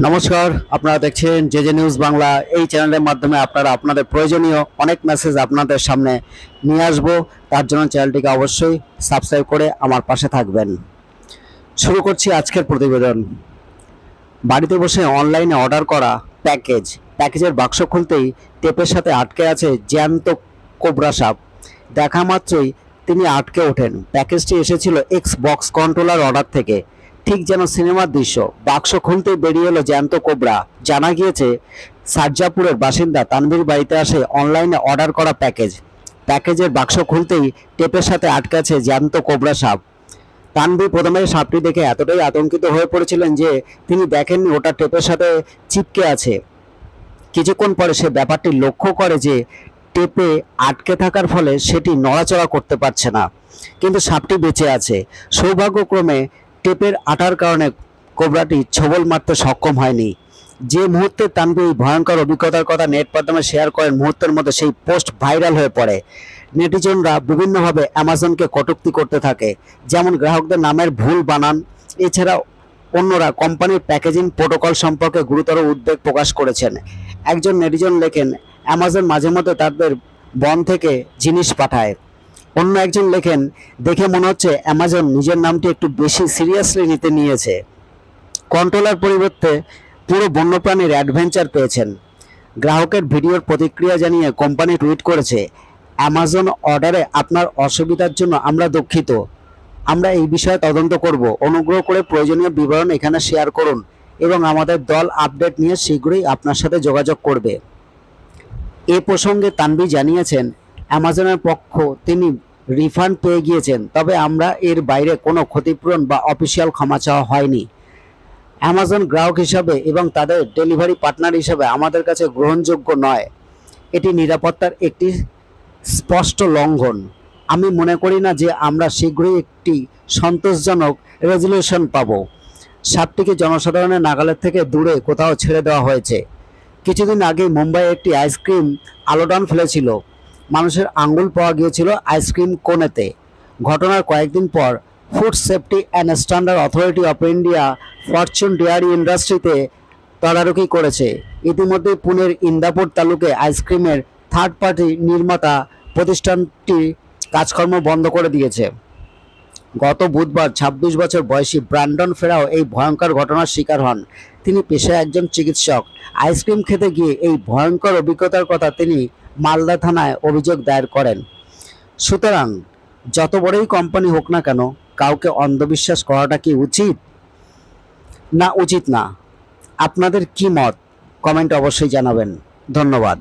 নমস্কার, আপনারা দেখছেন জে জে নিউজ বাংলা। এই চ্যানেলের মাধ্যমে আপনারা আপনাদের প্রয়োজনীয় অনেক মেসেজ আপনাদের সামনে নিয়ে আসব। তার জন্য চ্যানেলটিকে অবশ্যই সাবস্ক্রাইব করে আমার পাশে থাকবেন। শুরু করছি আজকের প্রতিবেদন। বাড়িতে বসে অনলাইনে অর্ডার করা প্যাকেজ প্যাকেজের বাক্স খুলতেই টেপের সাথে আটকে আছে জ্যান্ত কোবরা সাপ। দেখা মাত্রই তিনি আটকে ওঠেন। প্যাকেজটি এসেছিল এক্স বক্স কন্ট্রোলার অর্ডার থেকে। ঠিক যেন সিনেমার দৃশ্য। বাক্স খুলতেই বেরিয়ে এলো জ্যান্ত কোবরা। জানা গিয়েছে সার্জাপুরের বাসিন্দা তানভীর বাড়িতে আসে অনলাইনে অর্ডার করা প্যাকেজ। প্যাকেজের বাক্স খুলতেই টেপের সাথে আটকে আছে জ্যান্ত কোবরা সাপ। তানভীর প্রথমে সাপটি দেখে এতটাই আতঙ্কিত হয়ে পড়েছিলেন যে তিনি দেখেননি ওটা টেপের সাথে চিপকে আছে। কিছুক্ষণ পরে সে ব্যাপারটি লক্ষ্য করে যে টেপে আটকে থাকার ফলে সেটি নড়াচড়া করতে পারছে না। কিন্তু সাপটি বেঁচে আছে। সৌভাগ্যক্রমে টেপের আটার কারণে কোবরাটি ছবল মারতে সক্ষম হয়নি। যে মুহূর্তে তানভীর এই ভয়ঙ্কর অভিজ্ঞতার কথা নেট মাধ্যমে শেয়ার করেন, মুহূর্তের মধ্যে সেই পোস্ট ভাইরাল হয়ে পড়ে। নেটিজনরা বিভিন্নভাবে অ্যামাজনকে কটুক্তি করতে থাকে, যেমন গ্রাহকদের নামের ভুল বানান। এছাড়া অন্যরা কোম্পানির প্যাকেজিং প্রোটোকল সম্পর্কে গুরুতর উদ্বেগ প্রকাশ করেছেন। একজন নেটিজন লেখেন, অ্যামাজন মাঝে মধ্যে তাদের বন থেকে জিনিস পাঠায়। অন্য একজন লেখেন, দেখে মনে হচ্ছে অ্যামাজন নিজের নামটি একটু বেশি সিরিয়াসলি নিতে নিয়েছে। কন্ট্রোলার পরিবর্তে পুরো বন্যপ্রাণীর অ্যাডভেঞ্চার পেয়েছেন। গ্রাহকের ভিডিওর প্রতিক্রিয়া জানিয়ে কোম্পানি টুইট করেছে অ্যামাজন অর্ডারে আপনার অসুবিধার জন্য আমরা দুঃখিত। আমরা এই বিষয়ে তদন্ত করব। অনুগ্রহ করে প্রয়োজনীয় বিবরণ এখানে শেয়ার করুন এবং আমাদের দল আপডেট নিয়ে শীঘ্রই আপনার সাথে যোগাযোগ করবে। এ প্রসঙ্গে তানভি জানিয়েছেন অ্যামাজনের পক্ষ তিনি রিফান্ড পেয়ে গিয়েছেন, তবে আমরা এর বাইরে কোনো ক্ষতিপূরণ বা অফিসিয়াল ক্ষমা চাওয়া হয়নি। অ্যামাজন গ্রাহক হিসাবে এবং তাদের ডেলিভারি পার্টনার হিসাবে আমাদের কাছে গ্রহণযোগ্য নয়। এটি নিরাপত্তার একটি স্পষ্ট লঙ্ঘন। আমি মনে করি না যে আমরা শীঘ্রই একটি সন্তোষজনক রেজলিউশন পাব। সাপটিকে জনসাধারণের নাগালের থেকে দূরে কোথাও ছেড়ে দেওয়া হয়েছে। কিছুদিন আগে মুম্বাইয়ে একটি আইসক্রিম আলোড়ন ফেলেছিল। মানুষের আঙ্গুল পাওয়া গিয়েছিল আইসক্রিম কোনেতে ঘটনার কয়েকদিন পর food safety and standard authority of India fortune dairy ইন্ডাস্ট্রিতে তদারকি করেছে। ইতিমধ্যে পুনের ইন্দাপুর তালুকে আইসক্রিমের থার্ড পার্টি নির্মাতা প্রতিষ্ঠানটি কাজকর্ম বন্ধ করে দিয়েছে। গত বুধবার ২৬ বছর বয়সী ব্র্যান্ডন ফেরাও এই ভয়ঙ্কর ঘটনার শিকার হন। তিনি পেশায় একজন চিকিৎসক। আইসক্রিম খেতে গিয়ে এই ভয়ঙ্কর অভিজ্ঞতার কথা তিনি মালদা থানায় অভিযোগ দায়ের করেন। সুতরাং, যত বড়ই কোম্পানি হোক না কেন, কাউকে অন্ধবিশ্বাস করাটা কি উচিত? না উচিত না। আপনাদের কি মত? কমেন্ট অবশ্যই জানাবেন। ধন্যবাদ।